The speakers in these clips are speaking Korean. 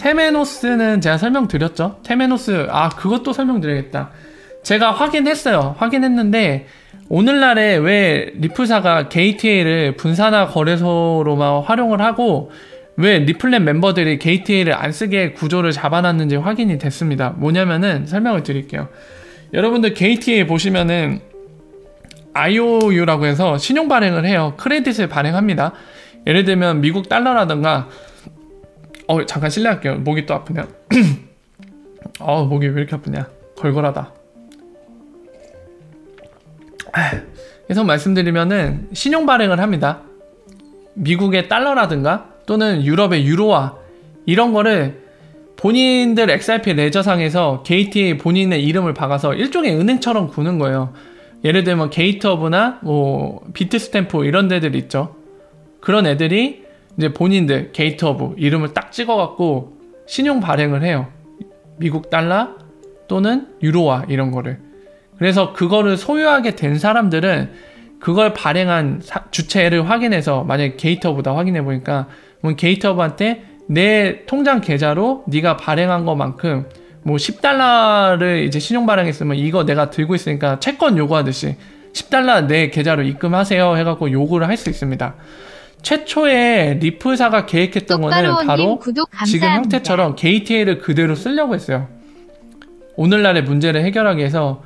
테메노스는 제가 설명드렸죠. 테메노스 아 그것도 설명드려야겠다. 제가 확인했어요. 확인했는데 오늘날에 왜 리플사가 게이트웨이를 분산화 거래소로만 활용을 하고 왜 리플렛 멤버들이 게이트웨이를 안 쓰게 구조를 잡아놨는지 확인이 됐습니다. 뭐냐면은 설명을 드릴게요. 여러분들 게이트웨이 보시면은 IOU라고 해서 신용 발행을 해요. 크레딧을 발행합니다. 예를 들면 미국 달러라든가 어 잠깐 실례할게요. 목이 또 아프네요. 어 목이 왜 이렇게 아프냐. 걸걸하다. 계속 말씀드리면은 신용 발행을 합니다. 미국의 달러라든가 또는 유럽의 유로화 이런 거를 본인들 XRP 레저상에서 게이트에 본인의 이름을 박아서 일종의 은행처럼 구는 거예요. 예를 들면 게이트허브나 뭐 비트스탬프 이런 데들 있죠. 그런 애들이 이제 본인들 게이트허브 이름을 딱 찍어갖고 신용 발행을 해요. 미국 달러 또는 유로화 이런 거를. 그래서 그거를 소유하게 된 사람들은 그걸 발행한 사, 주체를 확인해서 만약에 게이트허브다 확인해 보니까 그럼 게이트허브한테 내 통장 계좌로 네가 발행한 것만큼 뭐 10달러를 이제 신용 발행했으면 이거 내가 들고 있으니까 채권 요구하듯이 10달러 내 계좌로 입금하세요 해갖고 요구를 할 수 있습니다. 최초에 리플사가 계획했던 거는 바로 지금 형태처럼 게이트웨이를 그대로 쓰려고 했어요. 오늘날의 문제를 해결하기 위해서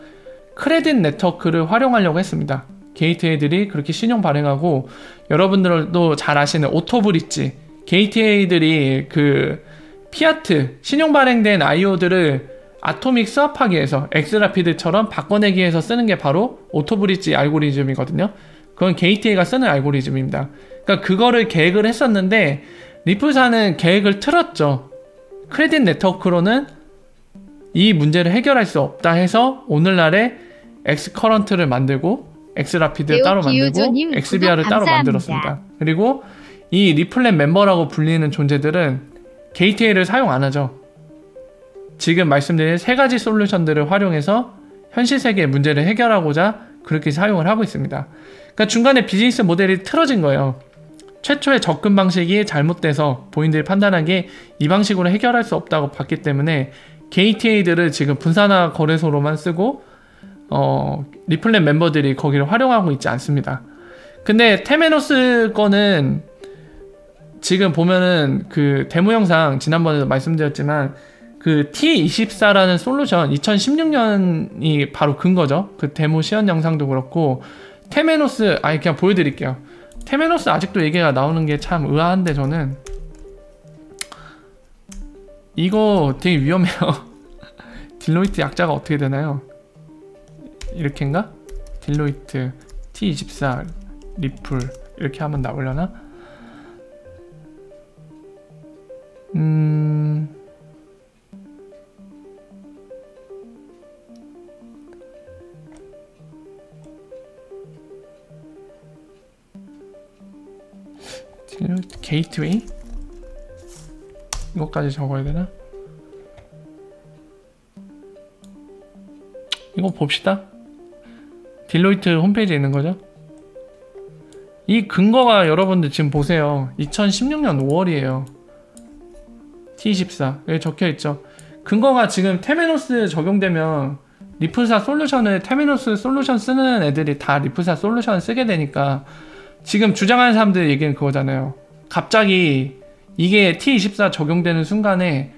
크레딧 네트워크를 활용하려고 했습니다. 게이트웨이들이 그렇게 신용 발행하고 여러분들도 잘 아시는 오토브릿지 게이트웨이들이 그 피아트 신용 발행된 IO들을 아토믹 스왑하기 위해서 엑스라피드처럼 바꿔내기 위해서 쓰는 게 바로 오토브릿지 알고리즘이거든요. 그건 게이트웨이가 쓰는 알고리즘입니다. 그러니까 그거를 계획을 했었는데 리플사는 계획을 틀었죠. 크레딧 네트워크로는 이 문제를 해결할 수 없다 해서 오늘날에 엑스커런트를 만들고 엑스라피드 따로 만들고 엑스비아를 따로 만들었습니다. 그리고 이 리플렛 멤버라고 불리는 존재들은 게이트웨이를 사용 안 하죠. 지금 말씀드린 세 가지 솔루션들을 활용해서 현실 세계의 문제를 해결하고자 그렇게 사용을 하고 있습니다. 그러니까 중간에 비즈니스 모델이 틀어진 거예요. 최초의 접근 방식이 잘못돼서 본인들이 판단하기에 이 방식으로 해결할 수 없다고 봤기 때문에 게이트웨이들을 지금 분산화 거래소로만 쓰고 어, 리플렛 멤버들이 거기를 활용하고 있지 않습니다. 근데 테메노스 거는 지금 보면은 그 데모 영상 지난번에도 말씀드렸지만 그 T24라는 솔루션 2016년이 바로 근거죠. 그 데모 시연 영상도 그렇고 테메노스 아니 그냥 보여드릴게요. 테메노스 아직도 얘기가 나오는 게 참 의아한데 저는 이거 되게 위험해요. 딜로이트 약자가 어떻게 되나요? 이렇게인가? 딜로이트 T24 리플 이렇게 하면 나오려나? 음... 게이트웨이? 이것까지 적어야 되나? 이거 봅시다. 딜로이트 홈페이지에 있는 거죠. 이 근거가 여러분들 지금 보세요. 2016년 5월이에요. T24 여기 적혀 있죠. 근거가 지금 테메노스 적용되면 리플사 솔루션을 테메노스 솔루션 쓰는 애들이 다 리플사 솔루션 쓰게 되니까 지금 주장하는 사람들 얘기는 그거잖아요. 갑자기 이게 T24 적용되는 순간에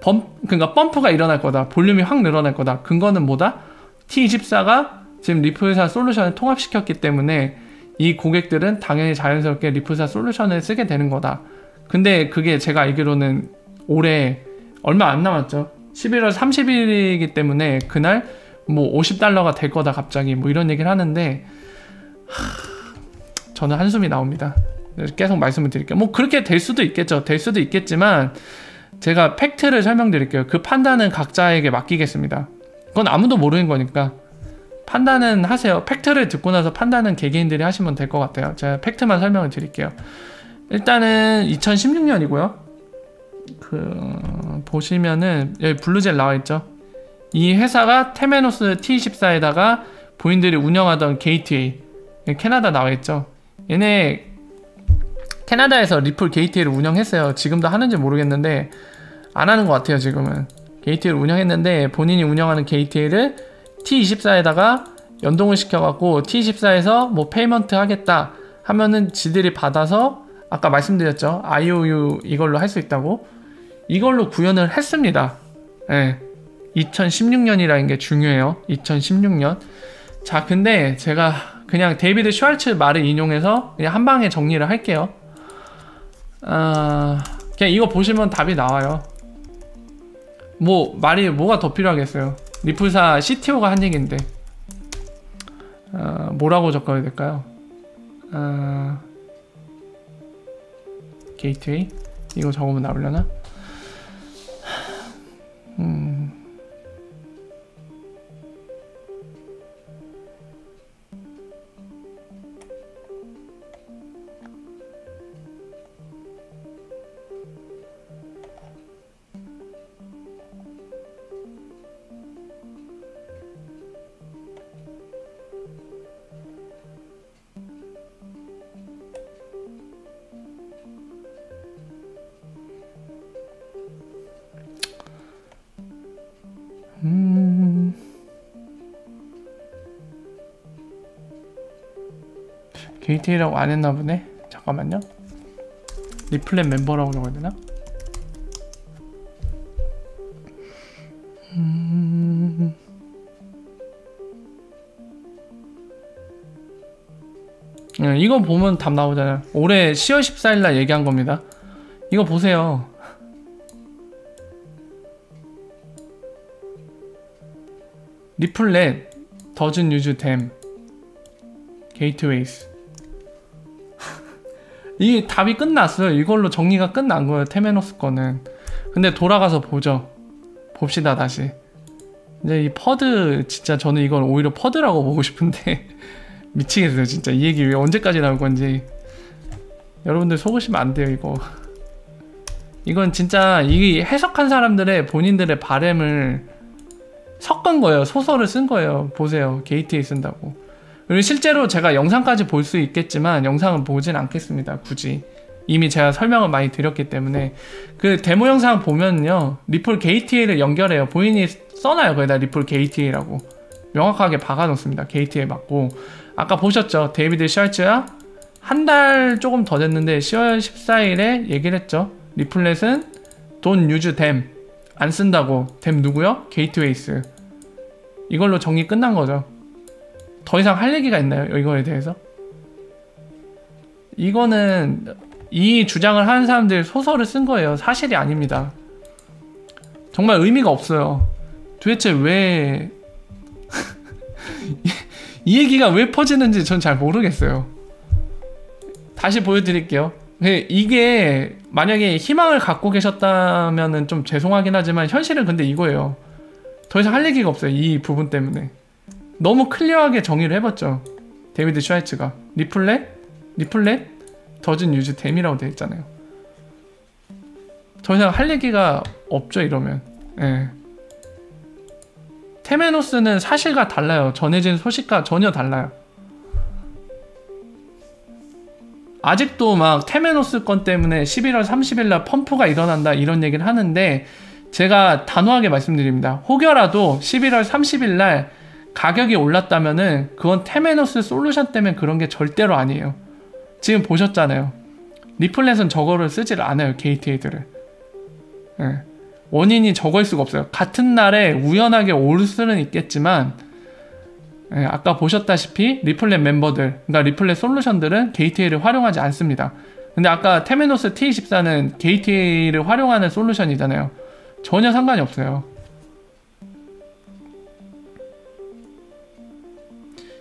범, 그러니까 펌프가 일어날 거다. 볼륨이 확 늘어날 거다. 근거는 뭐다? T24가 지금 리플사 솔루션을 통합시켰기 때문에 이 고객들은 당연히 자연스럽게 리플사 솔루션을 쓰게 되는 거다. 근데 그게 제가 알기로는 올해 얼마 안 남았죠. 11월 30일이기 때문에 그날 뭐 50달러가 될 거다 갑자기 뭐 이런 얘기를 하는데 하, 저는 한숨이 나옵니다. 계속 말씀을 드릴게요. 뭐 그렇게 될 수도 있겠죠. 될 수도 있겠지만 제가 팩트를 설명드릴게요. 그 판단은 각자에게 맡기겠습니다. 그건 아무도 모르는 거니까 판단은 하세요. 팩트를 듣고 나서 판단은 개개인들이 하시면 될 것 같아요. 제가 팩트만 설명을 드릴게요. 일단은 2016년이고요. 그 보시면은 여기 블루젤 나와 있죠. 이 회사가 테메노스 T14에다가 본인들이 운영하던 게이트웨이 캐나다 나와 있죠. 얘네 캐나다에서 리플 게이트웨이를 운영했어요. 지금도 하는지 모르겠는데 안 하는 것 같아요. 지금은 게이트웨이를 운영했는데 본인이 운영하는 게이트웨이를 T24에다가 연동을 시켜갖고 T24에서 뭐 페이먼트 하겠다 하면은 지들이 받아서 아까 말씀드렸죠. IOU 이걸로 할 수 있다고 이걸로 구현을 했습니다. 예. 2016년이라는 게 중요해요. 2016년. 자, 근데 제가 그냥 데이비드 슈왈츠 말을 인용해서 그냥 한 방에 정리를 할게요. 아, 그냥 이거 보시면 답이 나와요. 뭐 말이 뭐가 더 필요하겠어요. 리플사 CTO가 한 얘기인데 어, 뭐라고 적어야 될까요? 어, 게이트웨이 이거 적으면 나오려나? 음. 게이트라고 안 했나 보네. 잠깐만요. 리플렛 멤버라고 적어야 되나? 음. 네, 이거 보면 답 나오잖아요. 올해 10월 14일 날 얘기한 겁니다. 이거 보세요. 리플렛 doesn't use them gateways 이 답이 끝났어요. 이걸로 정리가 끝난 거예요 테메노스 거는. 근데 돌아가서 보죠. 봅시다 다시. 이제 이 퍼드 진짜 저는 이걸 오히려 퍼드라고 보고 싶은데 미치겠어요 진짜. 이 얘기 왜 언제까지 나올 건지. 여러분들 속으시면 안 돼요 이거. 이건 진짜 이 해석한 사람들의 본인들의 바램을 섞은 거예요. 소설을 쓴 거예요. 보세요. 게이트에 쓴다고. 그리고 실제로 제가 영상까지 볼 수 있겠지만 영상은 보진 않겠습니다. 굳이. 이미 제가 설명을 많이 드렸기 때문에 그 데모 영상 보면요. 리플 게이트웨이를 연결해요. 본인이 써놔요. 거기다 리플 게이트웨이라고. 명확하게 박아놓습니다. 게이트웨이 맞고. 아까 보셨죠? 데이비드 셜츠야 한 달 조금 더 됐는데 10월 14일에 얘기를 했죠. 리플렛은 돈 유즈 댐. 안 쓴다고. 댐 누구요? 게이트웨이스. 이걸로 정리 끝난 거죠. 더 이상 할 얘기가 있나요? 이거에 대해서? 이거는 이 주장을 하는 사람들 소설을 쓴 거예요. 사실이 아닙니다. 정말 의미가 없어요. 도대체 왜... 이 얘기가 왜 퍼지는지 전 잘 모르겠어요. 다시 보여드릴게요. 그 이게 만약에 희망을 갖고 계셨다면 좀 죄송하긴 하지만 현실은 근데 이거예요. 더 이상 할 얘기가 없어요. 이 부분 때문에. 너무 클리어하게 정의를 해봤죠. 데이비드 슈와이츠가. 리플렛? 리플렛? 더즌 유즈 댐이라고 되어 있잖아요. 더 이상 할 얘기가 없죠, 이러면. 예. 테메노스는 사실과 달라요. 전해진 소식과 전혀 달라요. 아직도 막 테메노스 건 때문에 11월 30일 날 펌프가 일어난다 이런 얘기를 하는데 제가 단호하게 말씀드립니다. 혹여라도 11월 30일 날 가격이 올랐다면은 그건 테메노스 솔루션 때문에 그런 게 절대로 아니에요. 지금 보셨잖아요. 리플렛은 저거를 쓰질 않아요. 게이트헤드를. 네. 원인이 저걸 수가 없어요. 같은 날에 우연하게 올 수는 있겠지만 예, 아까 보셨다시피 리플렛 멤버들, 그러니까 리플렛 솔루션들은 게이트웨이를 활용하지 않습니다. 근데 아까 테메노스 T24는 게이트웨이를 활용하는 솔루션이잖아요. 전혀 상관이 없어요.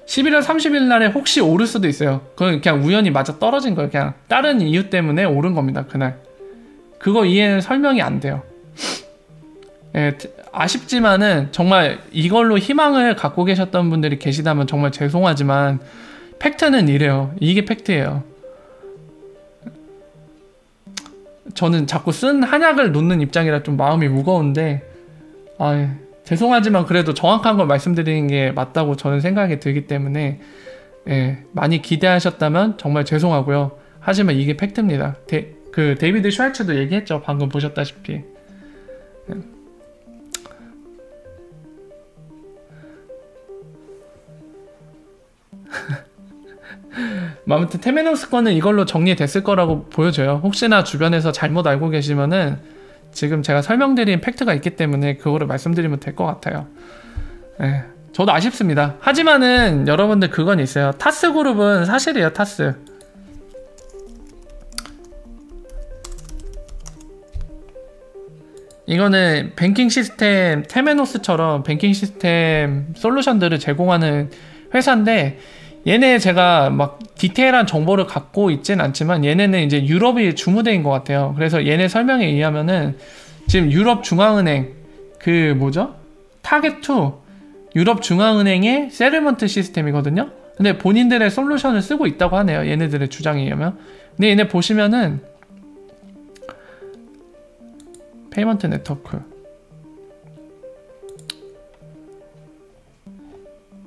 11월 30일 날에 혹시 오를 수도 있어요. 그건 그냥 우연히 맞아 떨어진 거예요. 그냥 다른 이유 때문에 오른 겁니다. 그날. 그거 이해는 설명이 안 돼요. 예, 아쉽지만은 정말 이걸로 희망을 갖고 계셨던 분들이 계시다면 정말 죄송하지만 팩트는 이래요. 이게 팩트예요. 저는 자꾸 쓴 한약을 놓는 입장이라 좀 마음이 무거운데 아, 예. 죄송하지만 그래도 정확한 걸 말씀드리는 게 맞다고 저는 생각이 들기 때문에 예, 많이 기대하셨다면 정말 죄송하고요. 하지만 이게 팩트입니다. 데, 그 데이비드 슈왈츠도 얘기했죠. 방금 보셨다시피. 아무튼 테메노스 거는 이걸로 정리됐을 거라고 보여져요. 혹시나 주변에서 잘못 알고 계시면은 지금 제가 설명드린 팩트가 있기 때문에 그거를 말씀드리면 될 것 같아요. 네, 저도 아쉽습니다. 하지만은 여러분들 그건 있어요. 타스 그룹은 사실이에요. 타스. 이거는 뱅킹 시스템 테메노스처럼 뱅킹 시스템 솔루션들을 제공하는 회사인데 얘네 제가 막 디테일한 정보를 갖고 있진 않지만 얘네는 이제 유럽이 주무대인 것 같아요. 그래서 얘네 설명에 의하면은 지금 유럽 중앙은행 그 뭐죠? 타겟2 유럽 중앙은행의 세르먼트 시스템이거든요. 근데 본인들의 솔루션을 쓰고 있다고 하네요. 얘네들의 주장에 의하면. 근데 얘네 보시면은 페이먼트 네트워크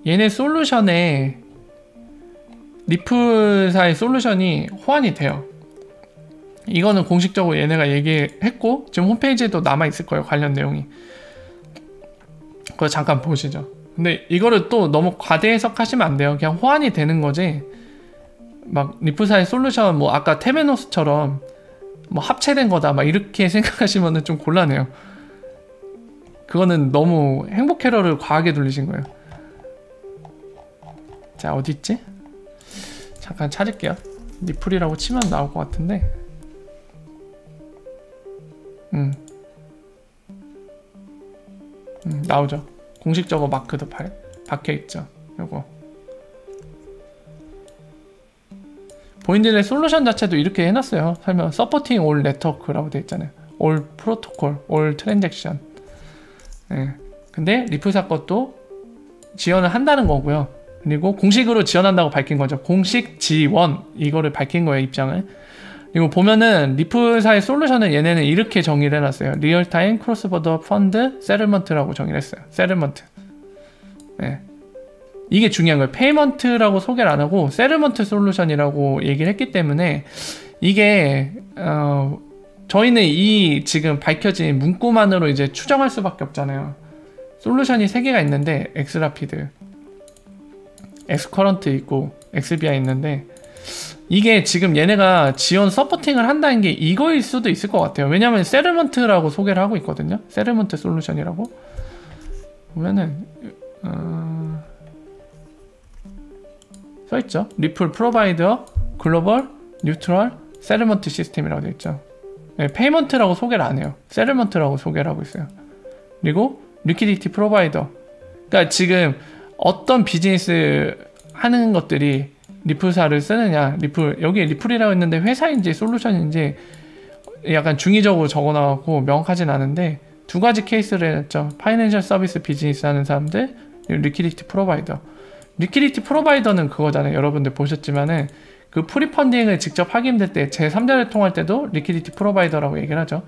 얘네 솔루션에 리플사의 솔루션이 호환이 돼요. 이거는 공식적으로 얘네가 얘기했고 지금 홈페이지에도 남아 있을 거예요 관련 내용이. 그거 잠깐 보시죠. 근데 이거를 또 너무 과대 해석하시면 안 돼요. 그냥 호환이 되는 거지. 막 리플사의 솔루션 뭐 아까 테메노스처럼 뭐 합체된 거다 막 이렇게 생각하시면은 좀 곤란해요. 그거는 너무 행복 캐럴을 과하게 돌리신 거예요. 자 어디 있지? 잠깐 찾을게요. 리플이라고 치면 나올 것 같은데. 음. 음 나오죠. 공식적으로 마크도 발, 박혀 있죠. 요거. 본인들의 솔루션 자체도 이렇게 해놨어요. 설명 서포팅 올 네트워크라고 돼 있잖아요. 올 프로토콜, 올 트랜잭션. 네. 근데 리플사 것도 지원을 한다는 거고요. 그리고 공식으로 지원한다고 밝힌 거죠. 공식 지원 이거를 밝힌 거예요 입장을. 그리고 보면은 리플사의 솔루션은 얘네는 이렇게 정의를 해놨어요. 리얼타임 크로스보더 펀드 세르먼트라고 정의를 했어요. 세르먼트. 네. 이게 중요한 거예요. 페이먼트라고 소개를 안 하고 세르먼트 솔루션이라고 얘기를 했기 때문에 이게 어, 저희는 이 지금 밝혀진 문구만으로 이제 추정할 수밖에 없잖아요. 솔루션이 3개가 있는데 엑스라피드 엑스커런트 있고 엑스비아 있는데 이게 지금 얘네가 지원 서포팅을 한다는 게 이거일 수도 있을 것 같아요. 왜냐면 세르먼트라고 소개를 하고 있거든요. 세르먼트 솔루션이라고 보면은 어... 써있죠. 리플 프로바이더 글로벌 뉴트럴 세르먼트 시스템이라고 되어 있죠. 네, 페이먼트라고 소개를 안 해요. 세르먼트라고 소개를 하고 있어요. 그리고 리퀴디티 프로바이더 그러니까 지금 어떤 비즈니스 하는 것들이 리플사를 쓰느냐 리플 여기에 리플이라고 했는데 회사인지 솔루션인지 약간 중의적으로 적어놔갖고 명확하진 않은데 두 가지 케이스를 했죠. 파이낸셜 서비스 비즈니스 하는 사람들 리퀴디티 프로바이더. 리퀴디티 프로바이더는 그거잖아요. 여러분들 보셨지만은 그 프리펀딩을 직접 힘들 때 제3자를 통할 때도 리퀴디티 프로바이더라고 얘기를 하죠.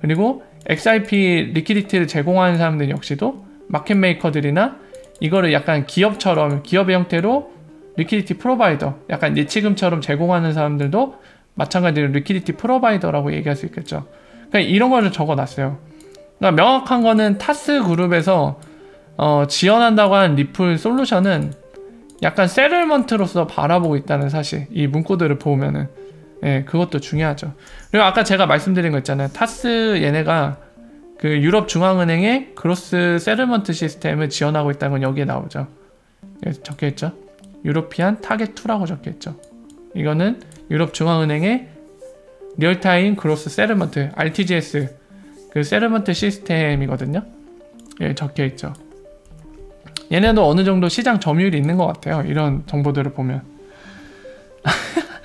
그리고 XIP 리퀴디티를 제공하는 사람들 역시도 마켓 메이커들이나 이거를 약간 기업처럼 기업의 형태로 리퀴디티 프로바이더 약간 예치금처럼 제공하는 사람들도 마찬가지로 리퀴디티 프로바이더라고 얘기할 수 있겠죠. 그러니까 이런 거를 적어놨어요. 그러니까 명확한 거는 타스 그룹에서 어, 지원한다고 하는 리플 솔루션은 약간 세를먼트로서 바라보고 있다는 사실 이 문구들을 보면은 예, 그것도 중요하죠. 그리고 아까 제가 말씀드린 거 있잖아요. 타스 얘네가 그 유럽 중앙은행의 그로스 세르먼트 시스템을 지원하고 있다는 건 여기에 나오죠. 여기 적혀 있죠. 유로피안 타겟 2라고 적혀 있죠. 이거는 유럽 중앙은행의 리얼타임 그로스 세르먼트 RTGS 그 세르먼트 시스템이거든요. 예, 적혀 있죠. 얘네도 어느 정도 시장 점유율이 있는 것 같아요. 이런 정보들을 보면.